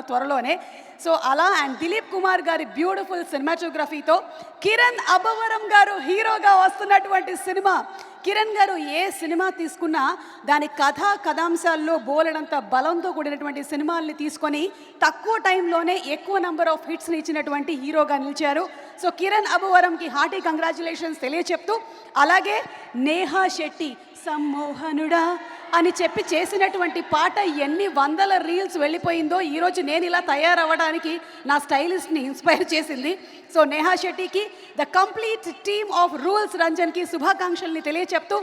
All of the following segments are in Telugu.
త్వరలోనే. సో అలా అండ్ దిలీప్ కుమార్ గారి బ్యూటిఫుల్ సినిమాటోగ్రఫీతో కిరణ్ అబ్బవరం గారు హీరోగా వస్తున్నటువంటి సినిమా. కిరణ్ గారు ఏ సినిమా తీసుకున్నా దాని కథ కథాంశాల్లో బోలెడంత బలంతో కూడినటువంటి సినిమాల్ని తీసుకొని తక్కువ టైంలోనే ఎక్కువ నెంబర్ ఆఫ్ హిట్స్ని ఇచ్చినటువంటి హీరోగా నిలిచారు. సో కిరణ్ అబ్బవరంకి హార్టీ కంగ్రాచులేషన్స్ తెలియచెప్తూ అలాగే నేహా శెట్టి సమ్మోహనుడా అని చెప్పి చేసినటువంటి పాట ఎన్ని వందల రీల్స్ వెళ్ళిపోయిందో ఈరోజు నేను ఇలా తయారవ్వడానికి నా స్టైలిస్ట్ని ఇన్స్పైర్ చేసింది. So Neha శెట్టికి the complete team of Rules రంజన్కి శుభాకాంక్షల్ని తెలియచెప్తూ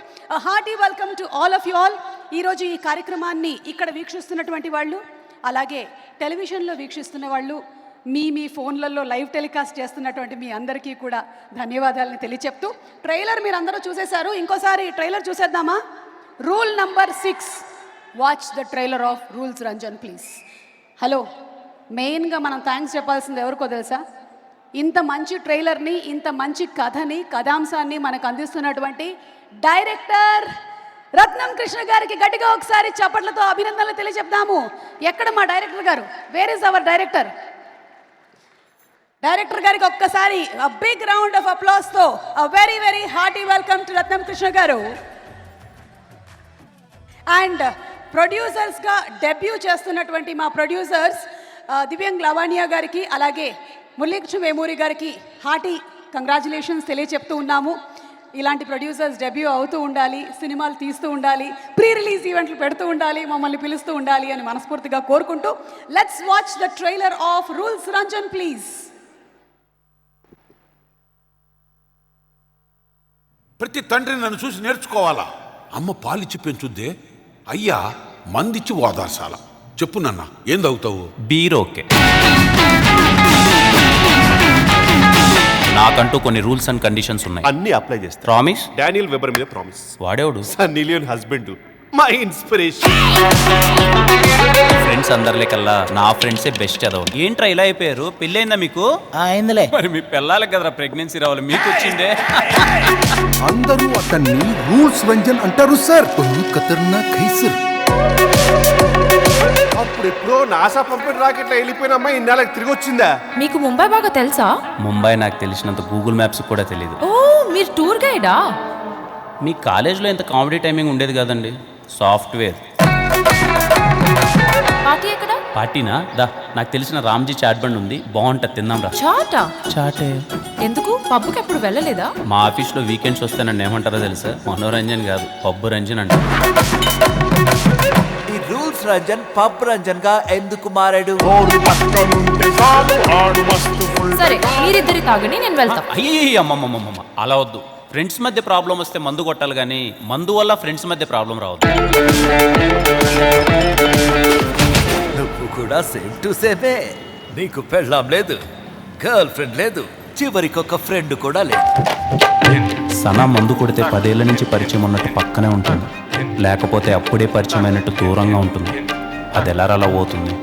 hearty welcome to all of you all ఈరోజు ఈ కార్యక్రమాన్ని ఇక్కడ వీక్షిస్తున్నటువంటి వాళ్ళు అలాగే టెలివిజన్లో వీక్షిస్తున్న వాళ్ళు మీ మీ ఫోన్లలో లైవ్ టెలికాస్ట్ చేస్తున్నటువంటి మీ అందరికీ కూడా ధన్యవాదాలని తెలియచెప్తూ ట్రైలర్ మీరు అందరూ చూసేశారు. ఇంకోసారి ట్రైలర్ చూసేద్దామా? Rule number six watch the trailer of Rules Ranjan please hello మెయిన్గా మనం థ్యాంక్స్ చెప్పాల్సింది ఎవరికో తెలుసా? ఇంత మంచి ట్రైలర్ని ఇంత మంచి కథని కథాంశాన్ని మనకు అందిస్తున్నటువంటి డైరెక్టర్ రత్నం కృష్ణ గారికి గట్టిగా ఒకసారి చప్పట్లతో అభినందనలు తెలియజెప్దాము. ఎక్కడ మా డైరెక్టర్ గారు? Where is our director director గారికి ఒక్కసారి big round of అప్లాస్తో very very hearty welcome to Ratnam Krishna garu. And ప్రొడ్యూసర్స్గా debut చేస్తున్నటువంటి మా ప్రొడ్యూసర్స్ దివ్యాంగ్ లవాణియా గారికి అలాగే మురళీకృష్ణ వేమూరి గారికి హార్టీ కంగ్రాచులేషన్స్ తెలియచెప్తూ ఉన్నాము. ఇలాంటి ప్రొడ్యూసర్స్ డెబ్యూ అవుతూ ఉండాలి సినిమాలు తీస్తూ ఉండాలి ప్రీ రిలీజ్ ఈవెంట్లు పెడుతూ ఉండాలి మమ్మల్ని పిలుస్తూ ఉండాలి అని మనస్ఫూర్తిగా కోరుకుంటూ let's watch the trailer of Rules Ranjan please ప్రతి తండ్రి నన్ను చూసి నేర్చుకోవాలా? అమ్మ పాలిచ్చి పెంచుద్దే? అయ్యా మందిచ్చి ఓదార్చాల. చెప్పు నాన్న ఏం తగ్గుతావు బీరోకే. నాకంటూ కొన్ని రూల్స్ అండ్ కండిషన్స్ ఉన్నాయి. అన్ని అప్లై చేస్తా. ప్రామిస్ డానియల్ వెబర్ మీద ప్రామిస్ వాడేవాడు? Sunny Leone husband. My inspiration. Friends అందరికల్లా నా ఫ్రెండ్సే బెస్ట్ చదవండి ఏంట్రా ఇలా అయిపోయారు? పెళ్ళైందా మీకు? అయిందిలే. మరి మీ పిల్లలకి కదరా ప్రెగ్నెన్సీ రావాలి. మీకు వచ్చిందే? అందరూ అతన్ని రూల్స్ రంజన్ అంటారు సార్ కొన్ని ఖతర్నాక్ హై సార్ అప్పుడు ఎప్పుడో నాసా పంపిన రాకెట్ వెళ్ళిపోయిన అమ్మాయి ఇన్నాళ్ళకి తిరిగి వచ్చిందా? మీకు ముంబై బాగా తెలుసా? ముంబై నాకు తెలిసినంత గూగుల్ మ్యాప్స్ కూడా తెలియదు ఓ మీరు టూర్ గైడా? మీ కాలేజ్లో ఇంత కామెడీ టైమింగ్ ఉండేది కదండి. సాఫ్ట్వేర్ పార్టీ ఎక్కడ పార్టీనా? దా నాకు తెలిసిన రామ్జీ చాట్ బండ్ ఉంది. బాగుంటుంది తిందాం రా. చాటా? చాటే. ఎందుకు? పబ్కి ఎప్పుడు వెళ్ళలేదా? మా ఆఫీస్లో వీకెండ్స్ వస్తే నన్ను ఏమంటారో తెలుసా? మనోరంజన్ కాదు పబ్బు రంజన్ అంటారు ఈ రూల్స్ రంజన్ పబ్ రంజన్గా ఎందుకు మారాడు? సరే మీరిద్దరి తాగని నేను వెళ్తా అయ్యి అమ్మమ్మమ్మమ్మ అలా వద్దు ఫ్రెండ్స్ మధ్య ప్రాబ్లం వస్తే మందు కొట్టాలి కానీ మందు వల్ల ఫ్రెండ్స్ మధ్య ప్రాబ్లం రావద్దు నువ్వు కూడా సేమ్ టు సేమే నీకు పెళ్ళాం లేదు గర్ల్ ఫ్రెండ్ లేదు చివరికి ఒక ఫ్రెండ్ కూడా లేదు. సనా మందు కొడితే పదేళ్ళ నుంచి పరిచయం ఉన్నట్టు పక్కనే ఉంటుంది. లేకపోతే అప్పుడే పరిచయం అయినట్టు దూరంగా ఉంటుంది. అది ఎలా అలా పోతుంది?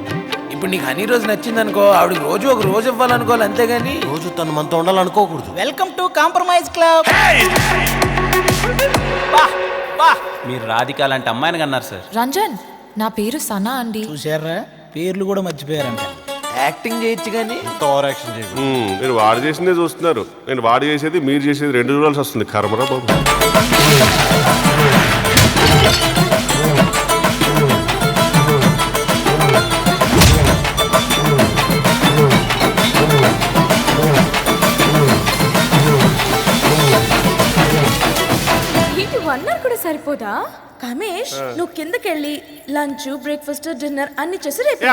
ఇప్పుడు నీకు అన్ని రోజు నచ్చింది అనుకో ఆవిడకి రోజు ఒక రోజు ఇవ్వాలనుకోవాలి అంతేగాని. రోజు తను మనతో ఉండాలనుకోకూడదు వెల్కమ్ టు కాంప్రమైజ్ క్లబ్ మీరు రాధిక లాంటి అమ్మాయిని కన్నారు సార్. రంజన్ నా పేరు సనా అండి. చూసారా పేర్లు కూడా మర్చిపోయారంట. యాక్టింగ్ చేయొచ్చు కానీ మీరు వాడు చేసిందే చూస్తున్నారు. నేను వాడు చేసేది మీరు చేసేది రెండు చూడాల్సి వస్తుంది. కర్మరా బాబు. ఏంటి వన్ అవర్ కూడా సరిపోదా? కమేష్ నువ్వు కిందకెళ్ళి లంచ్ బ్రేక్ఫాస్ట్ డిన్నర్ అన్ని చేసి రేపు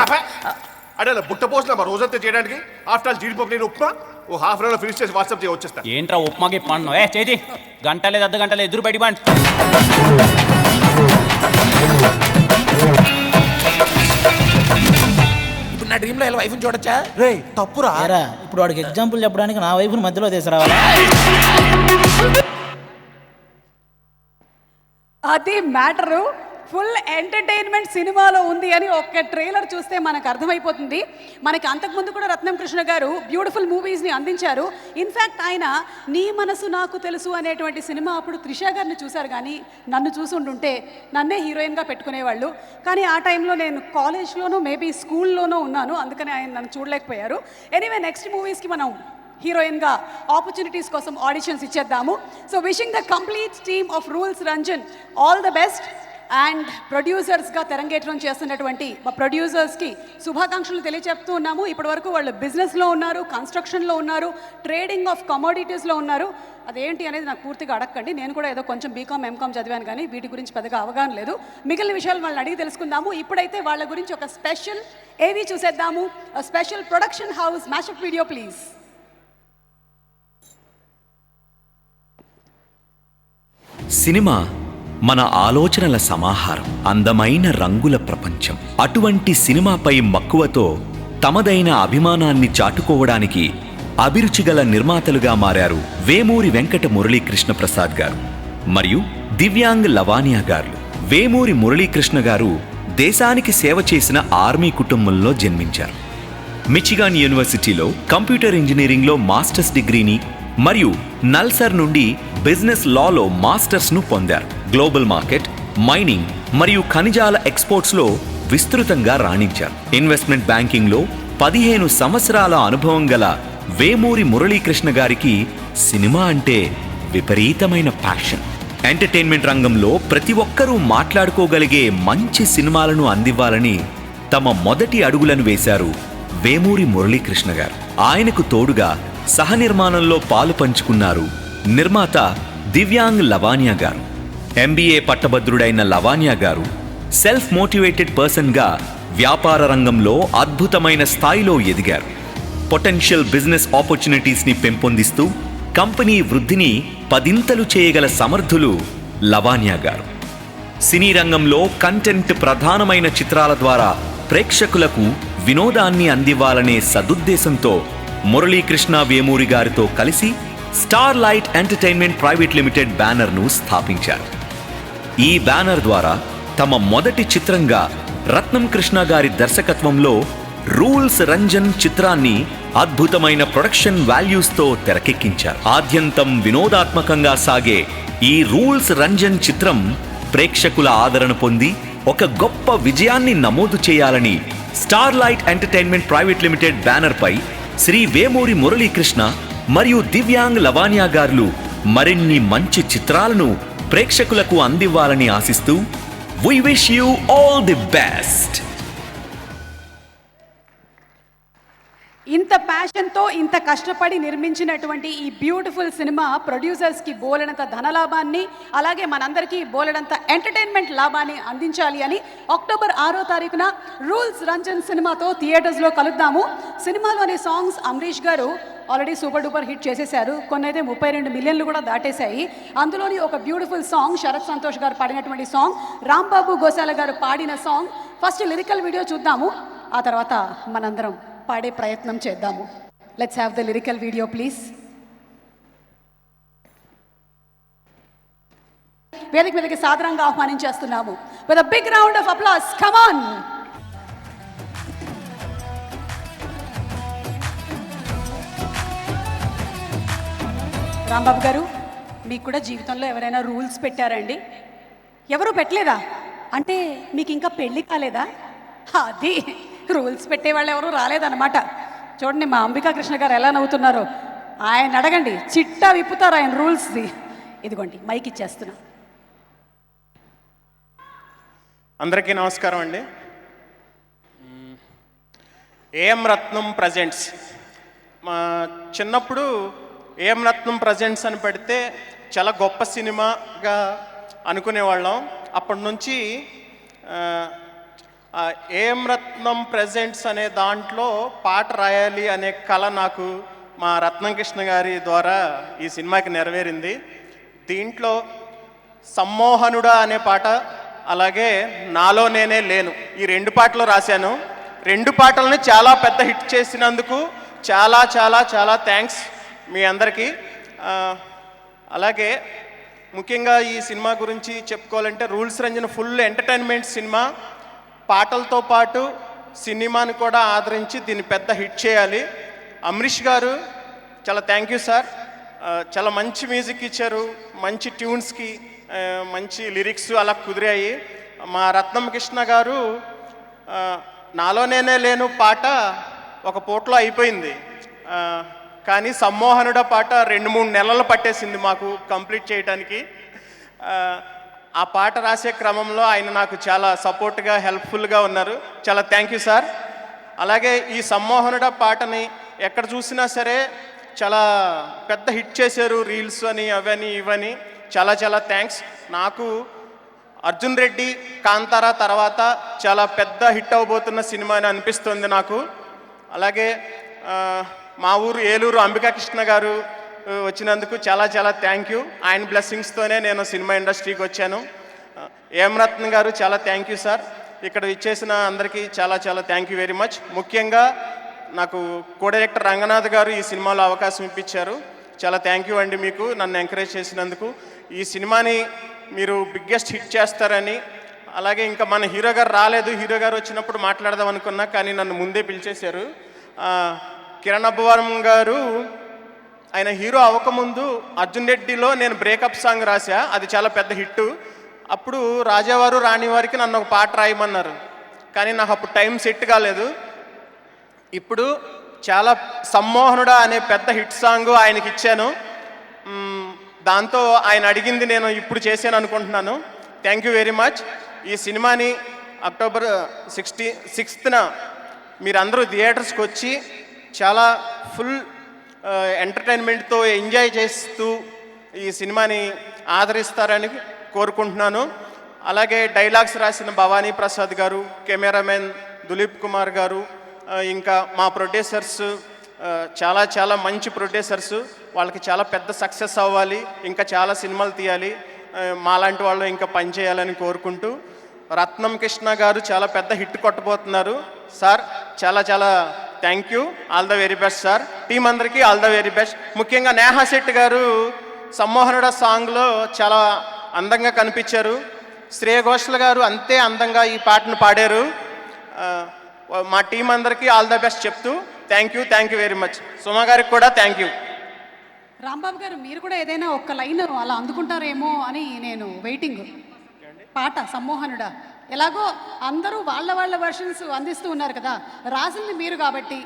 అలా బుట్ట పోసిన మా రోజంతా చేయడానికి. ఆఫ్టర్ ఆల్ జీడిపప్పు నేను ఉప్మా ఓ హాఫ్ అన్ అవర్ ఫినిష్ చేసి వాట్సాప్ చేయ వచ్చేస్తా. ఏంట్రా ఉప్మాకి పండు ఏ చేతి గంట లేదు అర్ధ గంట లేదు ఎదురు బయట పండి. ఇప్పుడు నా డ్రీమ్లో ఇలా చూడొచ్చా? రే తప్పురా. ఇప్పుడు వాడికి ఎగ్జాంపుల్ చెప్పడానికి నా వైఫ్ మధ్యలో తీసుకురావాలా? అది మ్యాటరు. ఫుల్ ఎంటర్టైన్మెంట్ సినిమాలో ఉంది అని ఒక్క ట్రైలర్ చూస్తే మనకు అర్థమైపోతుంది. మనకి అంతకుముందు కూడా రత్నం కృష్ణ గారు బ్యూటిఫుల్ మూవీస్ని అందించారు. ఇన్ఫ్యాక్ట్ ఆయన నీ మనసు నాకు తెలుసు అనేటువంటి సినిమా అప్పుడు త్రిష గారిని చూశారు కానీ నన్ను చూసుంటుంటే నన్నే హీరోయిన్గా పెట్టుకునేవాళ్ళు. కానీ ఆ టైంలో నేను కాలేజ్లోనూ మేబీ స్కూల్లోనూ ఉన్నాను. అందుకని ఆయన నన్ను చూడలేకపోయారు. ఎనీవే నెక్స్ట్ మూవీస్కి మనం హీరోయిన్గా ఆపర్చునిటీస్ కోసం auditions ఇచ్చేద్దాము. So wishing the complete team of Rules Ranjan all the best and ప్రొడ్యూసర్స్గా తెరంగేట్రం చేస్తున్నటువంటి మా ప్రొడ్యూసర్స్కి శుభాకాంక్షలు తెలియజెప్తూ ఉన్నాము. ఇప్పటి వరకు వాళ్ళు బిజినెస్లో ఉన్నారు కన్స్ట్రక్షన్లో ఉన్నారు ట్రేడింగ్ ఆఫ్ కమోడిటీస్లో ఉన్నారు. అదేంటి అనేది నాకు పూర్తిగా అడగండి నేను కూడా ఏదో కొంచెం బీకామ్ ఎంకామ్ చదివాను కానీ వీటి గురించి పెద్దగా అవగాహన లేదు. మిగిలిన విషయాలు వాళ్ళని అడిగి తెలుసుకుందాము. ఇప్పుడైతే వాళ్ళ గురించి ఒక స్పెషల్ ఏవి చూసేద్దాము. Special production house mashup video please cinema మన ఆలోచనల సమాహారం అందమైన రంగుల ప్రపంచం. అటువంటి సినిమాపై మక్కువతో తమదైన అభిమానాన్ని చాటుకోవడానికి అభిరుచిగల నిర్మాతలుగా మారారు వేమూరి వెంకట మురళీకృష్ణ ప్రసాద్ గారు. మరియు దివ్యాంగ్ లవానియా గారు. వేమూరి మురళీకృష్ణ గారు దేశానికి సేవ చేసిన ఆర్మీ కుటుంబంలో జన్మించారు. మిచిగాన్ యూనివర్సిటీలో కంప్యూటర్ ఇంజనీరింగ్లో మాస్టర్స్ డిగ్రీని మరియు నల్సర్ నుండి బిజినెస్ లాలో మాస్టర్స్ను పొందారు. గ్లోబల్ మార్కెట్ మైనింగ్ మరియు ఖనిజాల ఎక్స్పోర్ట్స్లో విస్తృతంగా రాణించారు. ఇన్వెస్ట్మెంట్ బ్యాంకింగ్లో పదిహేను సంవత్సరాల అనుభవం గల వేమూరి మురళీకృష్ణ గారికి సినిమా అంటే విపరీతమైన ప్యాషన్ ఎంటర్టైన్మెంట్ రంగంలో ప్రతి ఒక్కరూ మాట్లాడుకోగలిగే మంచి సినిమాలను అందివ్వాలని తమ మొదటి అడుగులను వేశారు వేమూరి మురళీకృష్ణ గారు. ఆయనకు తోడుగా సహనిర్మాణంలో పాలు పంచుకున్నారు నిర్మాత దివ్యాంగ్ లవానియా గారు. ఎంబీఏ పట్టభద్రుడైన లవానియా గారు సెల్ఫ్ మోటివేటెడ్ పర్సన్గా వ్యాపార రంగంలో అద్భుతమైన స్థాయిలో ఎదిగారు. పొటెన్షియల్ బిజినెస్ ఆపర్చునిటీస్ని పెంపొందిస్తూ కంపెనీ వృద్ధిని పదింతలు చేయగల సమర్థులు లవానియా గారు. సినీ రంగంలో కంటెంట్ ప్రధానమైన చిత్రాల ద్వారా ప్రేక్షకులకు వినోదాన్ని అందివ్వాలనే సదుద్దేశంతో మురళీకృష్ణ వేమూరి గారితో కలిసి Star Light Entertainment Private Limited బ్యానర్ను స్థాపించారు. ఈ బ్యానర్ ద్వారా తమ మొదటి చిత్రంగా రత్నం కృష్ణ గారి దర్శకత్వంలో రూల్స్ రంజన్ చిత్రాన్ని అద్భుతమైన ప్రొడక్షన్ వాల్యూస్తో తెరకెక్కించారు. ఆద్యంతం వినోదాత్మకంగా సాగే ఈ రూల్స్ రంజన్ చిత్రం ప్రేక్షకుల ఆదరణ పొంది ఒక గొప్ప విజయాన్ని నమోదు చేయాలని Star Light Entertainment Private Limited బ్యానర్పై శ్రీ వేమూరి మురళీకృష్ణ మరియు దివ్యాంగ్ లవానియా గార్లు మరిన్ని మంచి చిత్రాలను ప్రేక్షకులకు అందివ్వాలని ఆశిస్తూ we wish you all the best ఇంత ప్యాషన్తో ఇంత కష్టపడి నిర్మించినటువంటి ఈ బ్యూటిఫుల్ సినిమా ప్రొడ్యూసర్స్కి బోలెడంత ధనలాభాన్ని అలాగే మనందరికీ బోలెడంత ఎంటర్టైన్మెంట్ లాభాన్ని అందించాలి అని అక్టోబర్ ఆరో తారీఖున రూల్స్ రంజన్ సినిమాతో థియేటర్స్లో కలుద్దాము. సినిమాలోని సాంగ్స్ అమరీష్ గారు ఆల్రెడీ సూపర్ డూపర్ హిట్ చేసేశారు. కొన్ని అయితే ముప్పై రెండు మిలియన్లు కూడా దాటేశాయి. అందులోని ఒక బ్యూటిఫుల్ సాంగ్ శరత్ సంతోష్ గారు పాడినటువంటి సాంగ్ రాంబాబు గోశాల గారు పాడిన సాంగ్ ఫస్ట్ లిరికల్ వీడియో చూద్దాము. ఆ తర్వాత మనందరం పాడే ప్రయత్నం చేద్దాము. Let's have the lyrical video please వేదిక మీదకి సాధారణంగా ఆహ్వానించేస్తున్నాము with a big round of applause come on Rambabu garu మీకు కూడా జీవితంలో ఎవరైనా రూల్స్ పెట్టారండి? ఎవరు పెట్టలేదా? అంటే మీకు ఇంకా పెళ్ళి కాలేదా? అది రూల్స్ పెట్టేవాళ్ళు ఎవరు రాలేదన్నమాట. చూడండి మా అంబికా కృష్ణ గారు ఎలా నవ్వుతున్నారో. ఆయన అడగండి చిట్టా విప్పుతారు ఆయన రూల్స్ది ఇదిగోండి మైక్ ఇచ్చేస్తున్నా. అందరికీ నమస్కారం అండి. A M Ratnam presents. మా చిన్నప్పుడు ఏఎం రత్నం ప్రజెంట్స్ అని పెడితే చాలా గొప్ప సినిమాగా అనుకునేవాళ్ళం. అప్పటి నుంచి ఏం రత్నం ప్రజెంట్స్ అనే దాంట్లో పాట రాయాలి అనే కళ నాకు మా రత్నం కృష్ణ గారి ద్వారా ఈ సినిమాకి నెరవేరింది. దీంట్లో సమ్మోహనుడా అనే పాట అలాగే నాలో నేనే లేను ఈ రెండు పాటలు రాశాను. రెండు పాటలని చాలా పెద్ద హిట్ చేసినందుకు చాలా చాలా చాలా థ్యాంక్స్ మీ అందరికీ. అలాగే ముఖ్యంగా ఈ సినిమా గురించి చెప్పుకోవాలంటే Rules Ranjan full entertainment cinema. పాటలతో పాటు సినిమాని కూడా ఆదరించి దీన్ని పెద్ద హిట్ చేయాలి. అమరీష్ గారు చాలా థ్యాంక్ యూ సార్. చాలా మంచి మ్యూజిక్ ఇచ్చారు మంచి ట్యూన్స్కి మంచి లిరిక్స్ అలా కుదిరాయి. మా రత్నం కృష్ణ గారు నాలో నేనే లేను పాట ఒక పూటలో అయిపోయింది. కానీ సమ్మోహనుడ పాట రెండు మూడు నెలలు పట్టేసింది మాకు కంప్లీట్ చేయడానికి ఆ, పాట రాసే క్రమంలో ఆయన నాకు చాలా సపోర్ట్గా హెల్ప్ఫుల్గా ఉన్నారు. చాలా థ్యాంక్ యూ సార్ అలాగే ఈ సమ్మోహనుడ పాటని ఎక్కడ చూసినా సరే చాలా పెద్ద హిట్ చేశారు రీల్స్ అని అవని ఇవని. చాలా చాలా థ్యాంక్స్ నాకు అర్జున్ రెడ్డి కాంతారా తర్వాత చాలా పెద్ద హిట్ అవబోతున్న సినిమా అని అనిపిస్తుంది నాకు. అలాగే మా ఊరు ఏలూరు అంబికాకృష్ణ గారు వచ్చినందుకు చాలా చాలా థ్యాంక్ యూ ఆయన బ్లెస్సింగ్స్తోనే నేను సినిమా ఇండస్ట్రీకి వచ్చాను. ఆ, రత్న గారు చాలా థ్యాంక్ యూ సార్ ఇక్కడ ఇచ్చేసిన అందరికీ చాలా చాలా థ్యాంక్ యూ వెరీ మచ్ ముఖ్యంగా నాకు కో డైరెక్టర్ రంగనాథ్ గారు ఈ సినిమాలో అవకాశం ఇప్పించారు. చాలా థ్యాంక్ యూ అండి మీకు నన్ను ఎంకరేజ్ చేసినందుకు. ఈ సినిమాని మీరు బిగ్గెస్ట్ హిట్ చేస్తారని అలాగే ఇంకా మన హీరో గారు రాలేదు. హీరో గారు వచ్చినప్పుడు మాట్లాడదాం అనుకున్నా కానీ నన్ను ముందే పిలిచేశారు. కిరణ్ అబ్బవరం గారు ఆయన హీరో అవ్వకముందు అర్జున్ రెడ్డిలో నేను బ్రేకప్ సాంగ్ రాశా. అది చాలా పెద్ద హిట్ అప్పుడు రాజావారు రాణివారికి నన్ను ఒక పాట రాయమన్నారు. కానీ నాకు అప్పుడు టైం సెట్ కాలేదు. ఇప్పుడు చాలా సమ్మోహనుడా అనే పెద్ద హిట్ సాంగ్ ఆయనకి ఇచ్చాను. దాంతో ఆయన అడిగింది నేను ఇప్పుడు చేశాను అనుకుంటున్నాను. థ్యాంక్ యూ వెరీ మచ్ ఈ సినిమాని అక్టోబర్ సిక్స్టీ సిక్స్త్న మీరందరూ థియేటర్స్కి వచ్చి చాలా ఫుల్ ఎంటర్టైన్మెంట్తో ఎంజాయ్ చేస్తూ ఈ సినిమాని ఆదరిస్తారని కోరుకుంటున్నాను. అలాగే డైలాగ్స్ రాసిన భవానీ ప్రసాద్ గారు కెమెరామెన్ దులీప్ కుమార్ గారు ఇంకా మా ప్రొడ్యూసర్స్ చాలా చాలా మంచి ప్రొడ్యూసర్స్ వాళ్ళకి చాలా పెద్ద సక్సెస్ అవ్వాలి ఇంకా చాలా సినిమాలు తీయాలి మాలాంటి వాళ్ళు ఇంకా పనిచేయాలని కోరుకుంటూ. రత్నం కృష్ణ గారు చాలా పెద్ద హిట్ కొట్టబోతున్నారు. సార్ చాలా చాలా thank you all the very best sir team అందరికీ ఆల్ ద వెరీ బెస్ట్ ముఖ్యంగా నేహా శెట్టి గారు సమ్మోహనుడ సాంగ్లో చాలా అందంగా కనిపించారు. శ్రేయ ఘోషల్ గారు అంతే అందంగా ఈ పాటను పాడారు. మా టీం అందరికీ ఆల్ ద బెస్ట్ చెప్తూ thank you thank you very much Suma గారికి కూడా థ్యాంక్ యూ రాంబాబు గారు మీరు కూడా ఏదైనా ఒక్క లైన్ అలా అందుకుంటారేమో అని నేను వెయిటింగ్ పాట సమ్మోహనుడా. ఎలాగో అందరూ వాళ్ళ వాళ్ళ వర్షన్స్ అందిస్తూ ఉన్నారు కదా. రాసింది మీరు కాబట్టి.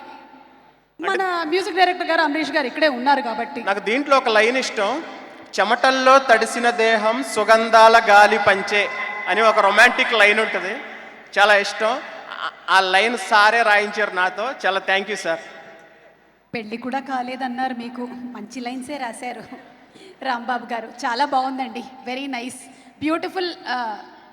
మన మ్యూజిక్ డైరెక్టర్ గారు అమరీష్ గారు ఇక్కడే ఉన్నారు కాబట్టి. నాకు దీంట్లో ఒక లైన్ ఇష్టం చెమటల్లో తడిసిన దేహం సుగంధాల గాలి పంచే అని ఒక రొమాంటిక్ లైన్ ఉంటుంది. చాలా ఇష్టం. ఆ- ఆ లైన్ సారే రాయించారు నాతో. చాలా థ్యాంక్ యూ సార్ పెళ్ళి కూడా కాలేదన్నారు మీకు. మంచి లైన్సే రాశారు. రాంబాబు గారు. చాలా బాగుందండి. Very nice beautiful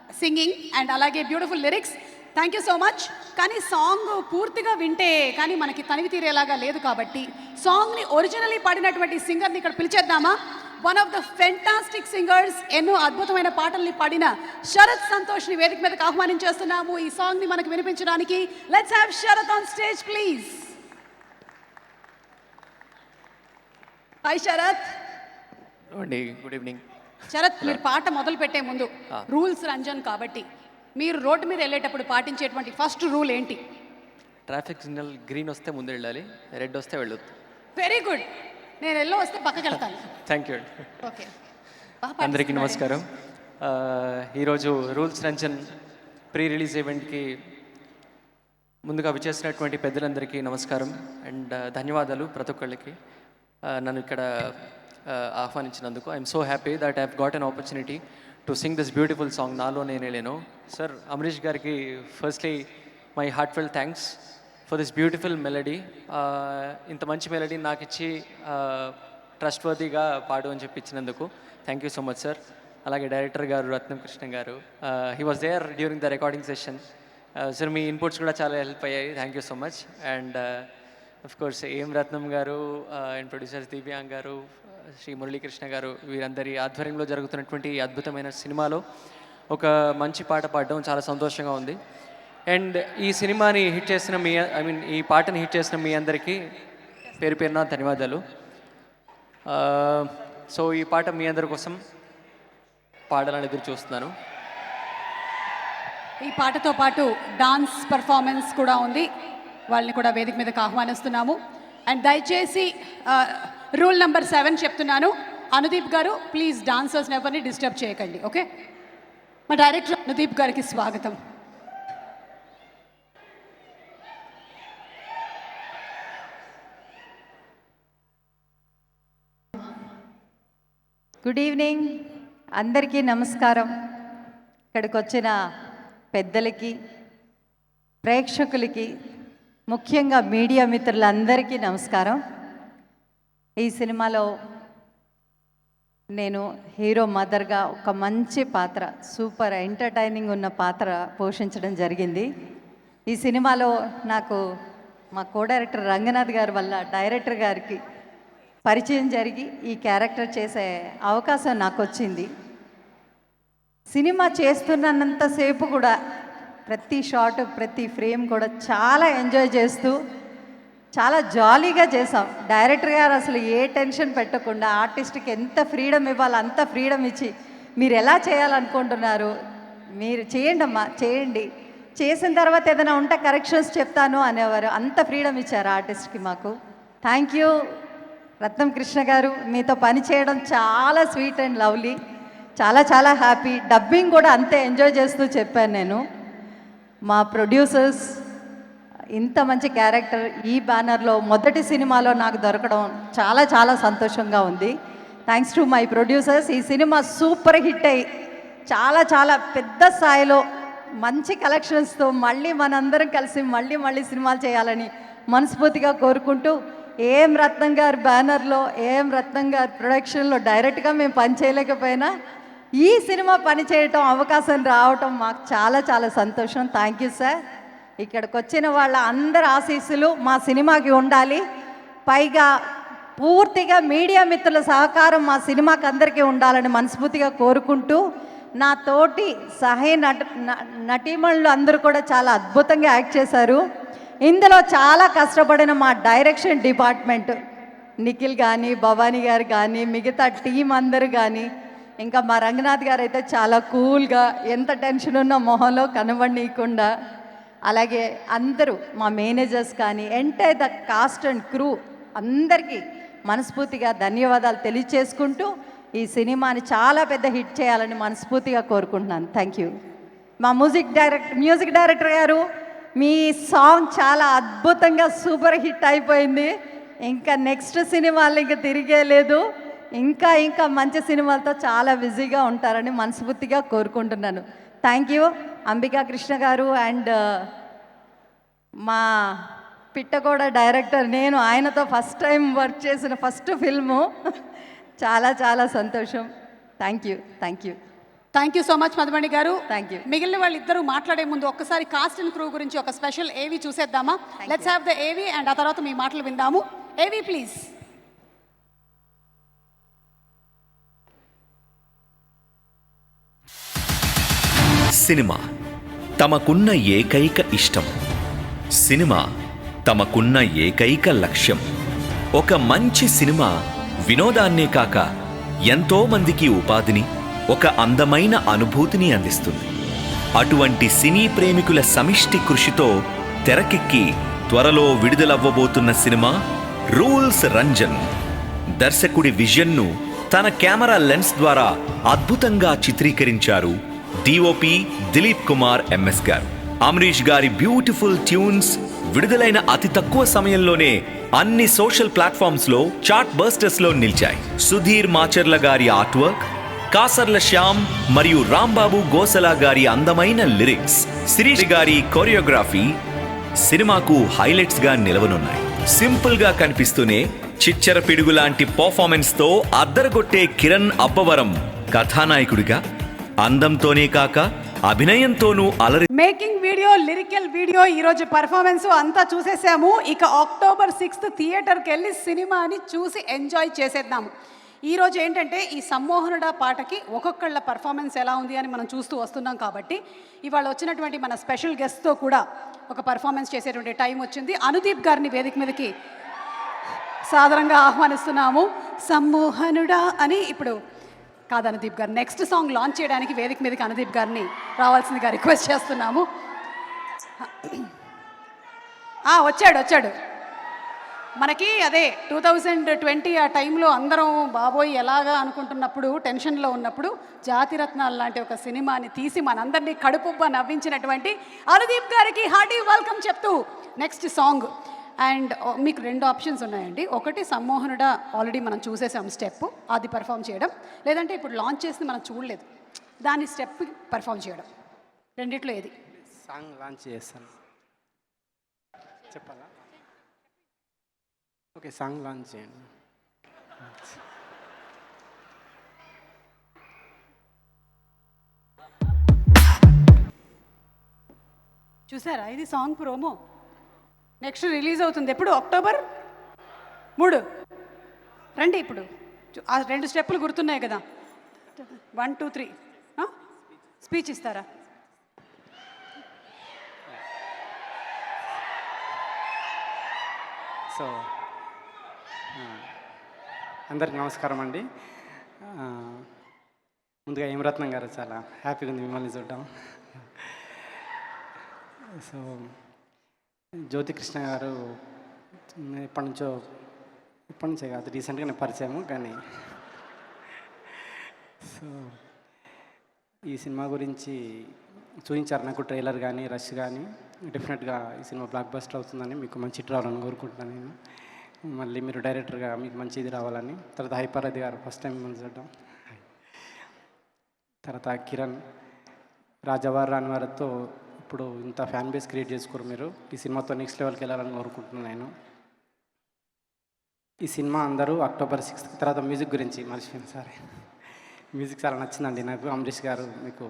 singing and అలాగే beautiful lyrics thank you so much కానీ సాంగ్ పూర్తిగా వింటే కానీ మనకి తనివి తీరేలాగా లేదు కాబట్టి సాంగ్ని ఒరిజినల్లీ పాడినటువంటి సింగర్ని ఇక్కడ పిలిచేద్దామా? One of the fantastic singers ఎన్నో అద్భుతమైన పాటల్ని పాడిన శరత్ సంతోష్ని వేదిక మీదకి ఆహ్వానించేస్తున్నాము ఈ సాంగ్ని మనకు వినిపించడానికి. Let's have Sarath on stage please hi Sarath. Good evening Sarath మీరు పాట మొదలు పెట్టే ముందు ఆ. రూల్స్ రంజన్ కాబట్టి మీరు రోడ్డు మీద వెళ్ళేటప్పుడు పాటించేటువంటి ఫస్ట్ రూల్ ఏంటి? ట్రాఫిక్ సిగ్నల్ గ్రీన్ వస్తే ముందు వెళ్ళాలి రెడ్ వస్తే వెళ్ళొద్దు. వెరీ గుడ్ నేను ఎల్లో వస్తే పక్కకి వెళ్తాను. థ్యాంక్ యూ ఓకే అందరికీ నమస్కారం. ఈరోజు రూల్స్ రంజన్ ప్రీ రిలీజ్ ఈవెంట్కి ముందుగా విచేసినటువంటి పెద్దలందరికీ నమస్కారం అండ్ ధన్యవాదాలు ప్రతి ఒక్కళ్ళకి. నన్ను ఇక్కడ ఆహ్వానించినందుకు. I'm so happy that have got an opportunity to sing this beautiful song నాలో నేనే లేను. సార్ అమరీష్ గారికి firstly my heartfelt thanks for this beautiful melody ఇంత మంచి మెలడీ నాకు ఇచ్చి ట్రస్ట్ వర్దిగా పాడు అని చెప్పి ఇచ్చినందుకు thank you so much sir అలాగే డైరెక్టర్ గారు Ratnam Krishna garu he was there during the recording session sir me inputs కూడా చాలా హెల్ప్ అయ్యాయి. Thank you so much and course A M Ratnam garu and producers divyang గారు శ్రీ మురళీకృష్ణ గారు వీరందరి ఆధ్వర్యంలో జరుగుతున్నటువంటి అద్భుతమైన సినిమాలో ఒక మంచి పాట పాడడం చాలా సంతోషంగా ఉంది. అండ్ ఈ సినిమాని హిట్ చేసిన మీ ఐ మీన్ ఈ పాటని హిట్ చేసిన మీ అందరికీ పేరు పేరున ధన్యవాదాలు. సో ఈ పాట మీ అందరి కోసం పాడాలని ఎదురు చూస్తున్నాను. ఈ పాటతో పాటు డాన్స్ పర్ఫార్మెన్స్ కూడా ఉంది. వాళ్ళని కూడా వేదిక మీదకి ఆహ్వానిస్తున్నాము. అండ్ దయచేసి రూల్ నెంబర్ సెవెన్ చెప్తున్నాను. అనుదీప్ గారు ప్లీజ్ డాన్సర్స్ని ఎవరిని డిస్టర్బ్ చేయకండి ఓకే? మా డైరెక్టర్ అనుదీప్ గారికి స్వాగతం. గుడ్ ఈవినింగ్ అందరికీ నమస్కారం. ఇక్కడికి వచ్చిన పెద్దలకి ప్రేక్షకులకి ముఖ్యంగా మీడియా మిత్రులందరికీ నమస్కారం. ఈ సినిమాలో నేను హీరో మదర్గా ఒక మంచి పాత్ర సూపర్ ఎంటర్టైనింగ్ ఉన్న పాత్ర పోషించడం జరిగింది. ఈ సినిమాలో నాకు మా కో డైరెక్టర్ రంగనాథ్ గారి వల్ల డైరెక్టర్ గారికి పరిచయం జరిగి ఈ క్యారెక్టర్ చేసే అవకాశం నాకు వచ్చింది సినిమా చేస్తున్నంతసేపు కూడా ప్రతి షాట్ ప్రతి ఫ్రేమ్ కూడా చాలా ఎంజాయ్ చేస్తూ చాలా జాలీగా చేసాం డైరెక్టర్ గారు అసలు ఏ టెన్షన్ పెట్టకుండా ఆర్టిస్ట్కి ఎంత ఫ్రీడమ్ ఇవ్వాలో అంత ఫ్రీడమ్ ఇచ్చి మీరు ఎలా చేయాలనుకుంటున్నారు? మీరు చేయండి అమ్మా చేయండి. చేసిన తర్వాత ఏదైనా ఉంటే కరెక్షన్స్ చెప్తాను అనేవారు. అంత ఫ్రీడమ్ ఇచ్చారు ఆర్టిస్ట్కి మాకు. Thank you. రత్నం కృష్ణ గారు మీతో పని చేయడం చాలా స్వీట్ అండ్ లవ్లీ. చాలా చాలా హ్యాపీ. డబ్బింగ్ కూడా అంతే ఎంజాయ్ చేస్తూ చెప్పాను నేను. మా ప్రొడ్యూసర్స్ ఇంత మంచి క్యారెక్టర్ ఈ బ్యానర్లో మొదటి సినిమాలో నాకు దొరకడం చాలా చాలా సంతోషంగా ఉంది. థ్యాంక్స్ టు మై ప్రొడ్యూసర్స్ ఈ సినిమా సూపర్ హిట్ అయ్యి చాలా చాలా పెద్ద స్థాయిలో మంచి కలెక్షన్స్తో మళ్ళీ మనందరం కలిసి మళ్ళీ మళ్ళీ సినిమాలు చేయాలని మనస్ఫూర్తిగా కోరుకుంటూ ఏం రత్నం గారి బ్యానర్లో ఏం రత్నం గారి ప్రొడక్షన్లో డైరెక్ట్గా మేము పని చేయలేకపోయినా ఈ సినిమా పనిచేయటం అవకాశం రావటం మాకు చాలా చాలా సంతోషం. థ్యాంక్ యూ సార్ ఇక్కడికి వచ్చిన వాళ్ళ అందరి ఆశీస్సులు మా సినిమాకి ఉండాలి. పైగా పూర్తిగా మీడియా మిత్రుల సహకారం మా సినిమాకి అందరికీ ఉండాలని మనస్ఫూర్తిగా కోరుకుంటూ నా తోటి సహాయ నట నటీమణులు అందరూ కూడా చాలా అద్భుతంగా యాక్ట్ చేశారు. ఇందులో చాలా కష్టపడిన మా డైరెక్షన్ డిపార్ట్మెంట్ నిఖిల్ కానీ భవానీ గారు కానీ మిగతా టీం అందరూ కానీ ఇంకా మా రంగనాథ్ గారు అయితే చాలా కూల్గా ఎంత టెన్షన్ ఉన్న మొహంలో కనబడనీయకుండా అలాగే అందరూ మా మేనేజర్స్ కానీ entire the cast and crew అందరికీ మనస్ఫూర్తిగా ధన్యవాదాలు తెలియచేసుకుంటూ ఈ సినిమాని చాలా పెద్ద హిట్ చేయాలని మనస్ఫూర్తిగా కోరుకుంటున్నాను. Thank you. మా మ్యూజిక్ డైరెక్ట్ మ్యూజిక్ డైరెక్టర్ గారు మీ సాంగ్ చాలా అద్భుతంగా సూపర్ హిట్ అయిపోయింది. ఇంకా నెక్స్ట్ సినిమాలు ఇంకా తిరిగే లేదు. ఇంకా ఇంకా మంచి సినిమాలతో చాలా బిజీగా ఉంటారని మనస్ఫూర్తిగా కోరుకుంటున్నాను. థ్యాంక్ యూ అంబికా కృష్ణ గారు అండ్ మా పిట్టగోడ డైరెక్టర్. నేను ఆయనతో ఫస్ట్ టైం వర్క్ చేసిన ఫస్ట్ ఫిల్ము. చాలా చాలా సంతోషం. Thank you thank you thank you so much Madhumani garu. Thank you మిగిలిన వాళ్ళిద్దరూ మాట్లాడే ముందు ఒక్కసారి కాస్ట్ అండ్ క్రూ గురించి ఒక స్పెషల్ ఏవి చూసేద్దామా? Let's have the AV and ఆ తర్వాత మీ మాటలు విందాము. ఏవి ప్లీజ్ సినిమా. తమకున్న ఏకైక ఇష్టం. సినిమా తమకున్న ఏకైక లక్ష్యం. ఒక మంచి సినిమా వినోదాన్నే కాక ఎంతో మందికి ఉపాధిని ఒక అందమైన అనుభూతిని అందిస్తుంది. అటువంటి సినీ ప్రేమికుల సమిష్టి కృషితో తెరకెక్కి త్వరలో విడుదలవ్వబోతున్న సినిమా రూల్స్ రంజన్. దర్శకుడి విజన్ను తన కెమెరా లెన్స్ ద్వారా అద్భుతంగా చిత్రీకరించారు డిఓపి దిలీప్ కుమార్ ఎంఎస్ గారు. అమరీష్ గారి బ్యూటిఫుల్ ట్యూన్స్ విడుదలైన అతి తక్కువ సమయంలోనే అన్ని సోషల్ ప్లాట్ఫామ్స్లో చార్ట్ బస్టర్స్లో నిలిచాయి. సుధీర్ మాచర్ల గారి ఆర్ట్ వర్క్ కాసర్ల శ్యామ్ మరియు రాంబాబు గోసలా గారి అందమైన లిరిక్స్ శిరీష్ గారి కొరియోగ్రఫీ సినిమాకు హైలైట్స్గా నిలవనున్నాయి. సింపుల్గా కనిపిస్తూనే చిచ్చర పిడుగు లాంటి పర్ఫార్మెన్స్తో అద్దరగొట్టే కిరణ్ అబ్బవరం కథానాయకుడిగా అందంతోనే కాక అభినయంతోనూ అలరి మేకింగ్ వీడియో లిరికల్ వీడియో ఈరోజు పర్ఫార్మెన్స్ అంతా చూసేసాము. ఇక అక్టోబర్ సిక్స్త్ థియేటర్కి వెళ్ళి సినిమాని చూసి ఎంజాయ్ చేసేద్దాము. ఈరోజు ఏంటంటే ఈ సమ్మోహనుడ పాటకి ఒక్కొక్కళ్ళ పర్ఫార్మెన్స్ ఎలా ఉంది అని మనం చూస్తూ వస్తున్నాం కాబట్టి ఇవాళ వచ్చినటువంటి మన స్పెషల్ గెస్ట్తో కూడా ఒక పర్ఫార్మెన్స్ చేసేటువంటి టైం వచ్చింది. అనుదీప్ గారిని వేదిక మీదకి సాధారణంగా ఆహ్వానిస్తున్నాము. సమ్మోహనుడా అని ఇప్పుడు కాదు అనుదీప్ గారు. నెక్స్ట్ సాంగ్ లాంచ్ చేయడానికి వేదిక మీదకి అనుదీప్ గారిని రావాల్సిందిగా రిక్వెస్ట్ చేస్తున్నాము. వచ్చాడు వచ్చాడు. మనకి అదే టూ థౌజండ్ ట్వంటీ ఆ టైంలో అందరం బాబోయ్ ఎలాగా అనుకుంటున్నప్పుడు టెన్షన్లో ఉన్నప్పుడు జాతిరత్నాలు లాంటి ఒక సినిమాని తీసి మనందరినీ కడుపుబ్బ నవ్వించినటువంటి అనుదీప్ గారికి హార్టీ వెల్కమ్ చెప్తూ నెక్స్ట్ సాంగ్ అండ్ మీకు రెండు ఆప్షన్స్ ఉన్నాయండి. ఒకటి సమ్మోహనుడ ఆల్రెడీ మనం చూసేసాం స్టెప్ అది పర్ఫామ్ చేయడం. లేదంటే ఇప్పుడు లాంచ్ చేసింది మనం చూడలేదు. దాని స్టెప్ పర్ఫామ్ చేయడం. రెండిట్లో ఏది? సాంగ్ లాంచ్ చేస్తాను చెప్పాలా? ఓకే సాంగ్ లాంచ్ చేయండి. చూసారా? ఇది సాంగ్ ప్రోమో నెక్స్ట్ రిలీజ్ అవుతుంది ఎప్పుడు? అక్టోబర్? మూడు. రండి ఇప్పుడు. ఆ రెండు స్టెప్పులు గుర్తున్నాయి కదా. One two three. స్పీచ్ ఇస్తారా? సో అందరికి నమస్కారం అండి. ముందుగా ఏమరత్నం గారు చాలా హ్యాపీగా ఉంది మిమ్మల్ని చూడడం. సో జ్యోతికృష్ణ గారు ఎప్పటి నుంచో ఇప్పటి నుంచే కాదు రీసెంట్గానే పరిచయము కానీ. సో ఈ సినిమా గురించి చూపించారు నాకు ట్రైలర్ కానీ రష్ కానీ. డెఫినెట్గా ఈ సినిమా బ్లాక్ బస్టర్ అవుతుందని మీకు మంచి హిట్ రావాలని కోరుకుంటున్నాను నేను. మళ్ళీ మీరు డైరెక్టర్గా మీకు మంచి ఇది రావాలని. తర్వాత హైపరాది గారు ఫస్ట్ టైం మనం చూడడం. తర్వాత కిరణ్ రాజవారు రానివారితో ఇప్పుడు ఇంత ఫ్యాన్ బేస్ క్రియేట్ చేసుకోరు మీరు. ఈ సినిమాతో నెక్స్ట్ లెవెల్కి వెళ్ళాలని కోరుకుంటున్నాను నేను. ఈ సినిమా అందరూ అక్టోబర్ సిక్స్త్ తర్వాత మ్యూజిక్ గురించి మర్చిపోయింది సార్ మ్యూజిక్ చాలా నచ్చిందండి నాకు. అమరీష్ గారు మీకు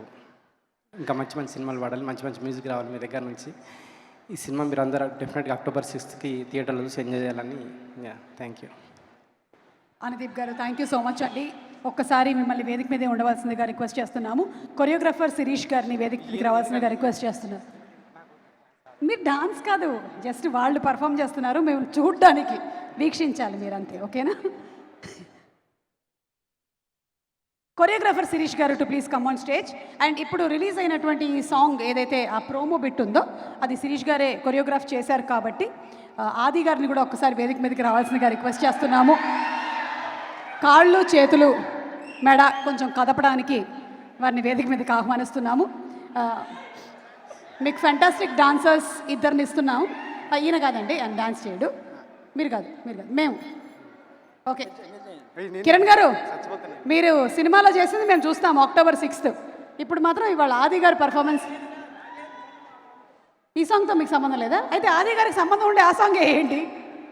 ఇంకా మంచి మంచి సినిమాలు పాడాలి మంచి మంచి మ్యూజిక్ రావాలి మీ దగ్గర నుంచి. ఈ సినిమా మీరు అందరూ డెఫినెట్గా అక్టోబర్ సిక్స్త్కి థియేటర్లో చూసి ఎంజాయ్ చేయాలని థ్యాంక్ యూ అనుదీప్ గారు థ్యాంక్ యూ సో మచ్ అండి. ఒక్కసారి మిమ్మల్ని వేదిక మీదే ఉండవలసిందిగా రిక్వెస్ట్ చేస్తున్నాము. కొరియోగ్రాఫర్ శిరీష్ గారిని వేదిక మీదకి రావాల్సిందిగా రిక్వెస్ట్ చేస్తున్నారు మీరు డాన్స్ కాదు జస్ట్ వాళ్ళు పర్ఫామ్ చేస్తున్నారు మేము చూడ్డానికి వీక్షించాలి మీరంతే ఓకేనా? కొరియోగ్రాఫర్ శిరీష్ గారు to please come on stage. And ఇప్పుడు రిలీజ్ అయినటువంటి ఈ సాంగ్ ఏదైతే ఆ ప్రోమో బిట్ ఉందో అది శిరీష్ గారే కొరియోగ్రాఫ్ చేశారు కాబట్టి ఆది గారిని కూడా ఒక్కసారి వేదిక మీదకి రావాల్సిందిగా రిక్వెస్ట్ చేస్తున్నాము. కాళ్ళు చేతులు మెడ కొంచెం కదపడానికి వారిని వేదిక మీదకి ఆహ్వానిస్తున్నాము. మీకు ఫెంటాస్టిక్ డాన్సర్స్ ఇద్దరిని ఇస్తున్నాము ఈయన కాదండి ఆయన డాన్స్ చేయడు. మీరు కాదు మీరు కాదు మేము. ఓకే. కిరణ్ గారు మీరు సినిమాలో చేసింది మేము చూస్తాము అక్టోబర్ సిక్స్త్ ఇప్పుడు మాత్రం ఇవాళ ఆది గారి పర్ఫార్మెన్స్ ఈ సాంగ్తో మీకు సంబంధం లేదా? అయితే ఆది గారికి సంబంధం ఉండే ఆ సాంగ్ ఏంటి?